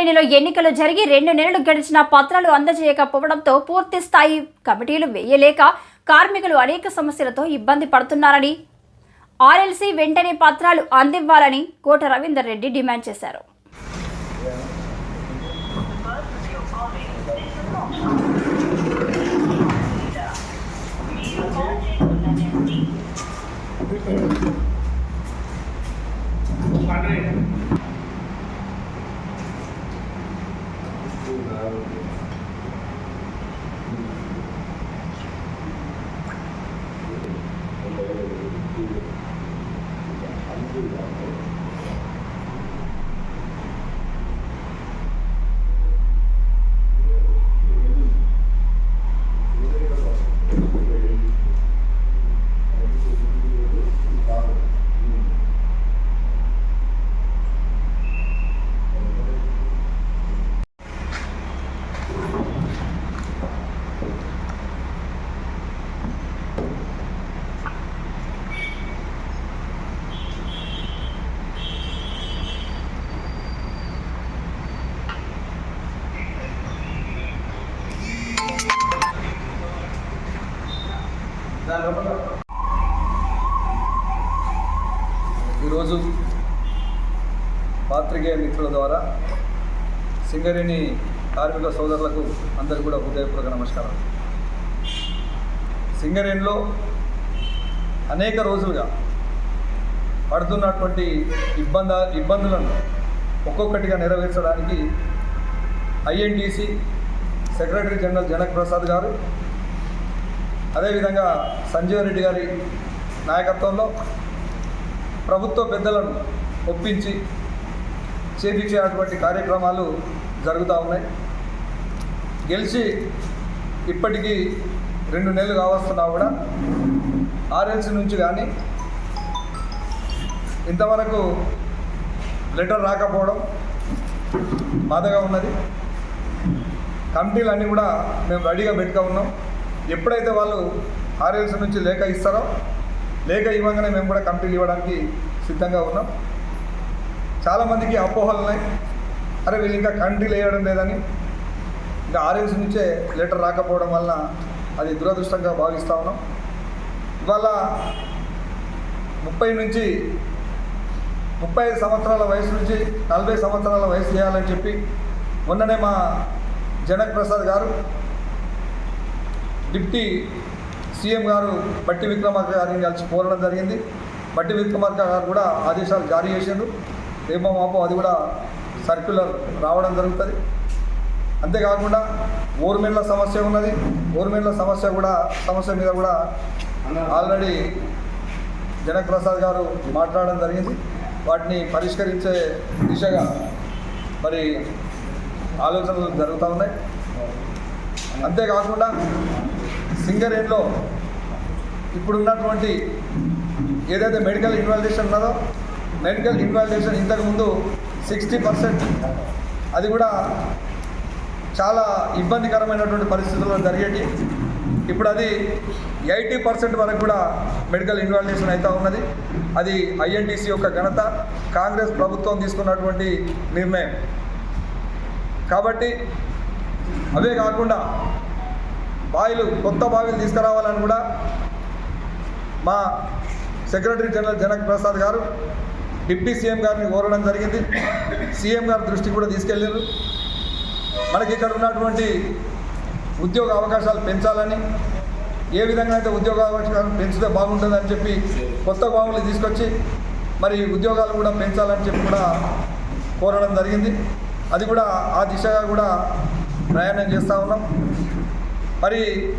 శ్రేణిలో ఎన్నికలు జరిగి రెండు నెలలు గడిచిన పత్రాలు అందజేయకపోవడంతో పూర్తి స్థాయి కమిటీలు వేయలేక కార్మికులు అనేక సమస్యలతో ఇబ్బంది పడుతున్నారని ఆర్ఎల్సీ వెంటనే పత్రాలు అందివ్వాలని కోట రవీందర్ రెడ్డి డిమాండ్ చేశారు. Thank you. ఈరోజు పాత్రికేయ మిత్రుల ద్వారా సింగరేణి కార్మిక సోదరులకు అందరికీ కూడా హృదయపూర్వక నమస్కారం సింగరేణిలో అనేక రోజులుగా పడుతున్నటువంటి ఇబ్బంద ఇబ్బందులను ఒక్కొక్కటిగా నెరవేర్చడానికి INTUC secretary general Janak Prasad గారు అదేవిధంగా సంజీవ రెడ్డి గారి నాయకత్వంలో ప్రభుత్వ పెద్దలను ఒప్పించి చేపించేటువంటి కార్యక్రమాలు జరుగుతూ ఉన్నాయి. గెలిచి ఇప్పటికీ రెండు నెలలు కావస్తున్నా కూడా ఆర్ఎల్సీ నుంచి కానీ ఇంతవరకు లెటర్ రాకపోవడం బాధగా ఉన్నది. కమిటీలు అన్నీ కూడా మేము రెడీగా పెట్టుకో ఉన్నాం. ఎప్పుడైతే వాళ్ళు ఆర్ఎల్స్ నుంచి లేఖ ఇస్తారో లేఖ ఇవ్వగానే మేము కూడా కమిటీలు ఇవ్వడానికి సిద్ధంగా ఉన్నాం. చాలామందికి అపోహలు ఉన్నాయి. అరే వీళ్ళు ఇంకా కంట్రీలు వేయడం లేదని. ఇంకా ఆర్ఎల్స్ నుంచే లెటర్ రాకపోవడం వలన అది దురదృష్టంగా భావిస్తూ ఉన్నాం. ఇవాళ ముప్పై నుంచి ముప్పై సంవత్సరాల వయసు నుంచి నలభై సంవత్సరాల వయసు చేయాలని చెప్పి మొన్ననే మా జనక్ ప్రసాద్ గారు డిప్టీ సీఎం గారు బట్టి విక్రమార్క గారిని కలిసి కోరడం జరిగింది. బట్టి విక్రమార్క గారు కూడా ఆదేశాలు జారీ చేసిండ్రు. రేపో మాపో అది కూడా సర్క్యులర్ రావడం జరుగుతుంది. అంతేకాకుండా ఓర్మెన్ల సమస్య ఉన్నది. ఓర్మెన్ల సమస్య కూడా సమస్య మీద కూడా ఆల్రెడీ జనక్ ప్రసాద్ గారు మాట్లాడడం జరిగింది. వాటిని పరిష్కరించే దిశగా మరి ఆలోచనలు జరుగుతూ ఉన్నాయి. అంతేకాకుండా సింగరేణిలో ఇప్పుడున్నటువంటి ఏదైతే మెడికల్ ఇన్వాల్యుయేషన్ ఉన్నదో మెడికల్ ఇన్వాల్యుయేషన్ ఇంతకుముందు సిక్స్టీ పర్సెంట్ అది కూడా చాలా ఇబ్బందికరమైనటువంటి పరిస్థితుల్లో జరిగేటి. ఇప్పుడు అది ఎయిటీ పర్సెంట్ వరకు కూడా మెడికల్ ఇన్వాల్యుయేషన్ అవుతూ ఉన్నది. అది ఐఎన్టీసీ యొక్క ఘనత కాంగ్రెస్ ప్రభుత్వం తీసుకున్నటువంటి నిర్ణయం. కాబట్టి అవే కాకుండా బావిలు కొత్త బావిలు తీసుకురావాలని కూడా మా సెక్రటరీ జనరల్ జనక్ ప్రసాద్ గారు డిప్యూటీ సీఎం గారిని కోరడం జరిగింది. సీఎం గారి దృష్టికి కూడా తీసుకెళ్ళారు మనకి ఇక్కడ ఉన్నటువంటి ఉద్యోగ అవకాశాలు పెంచాలని ఏ విధంగా అయితే ఉద్యోగ అవకాశాలు పెంచితే బాగుంటుందని చెప్పి కొత్త బావులు తీసుకొచ్చి మరి ఉద్యోగాలు కూడా పెంచాలని చెప్పి కూడా కోరడం జరిగింది. అది కూడా ఆ దిశగా కూడా ప్రయాణం చేస్తూ ఉన్నాం. మరి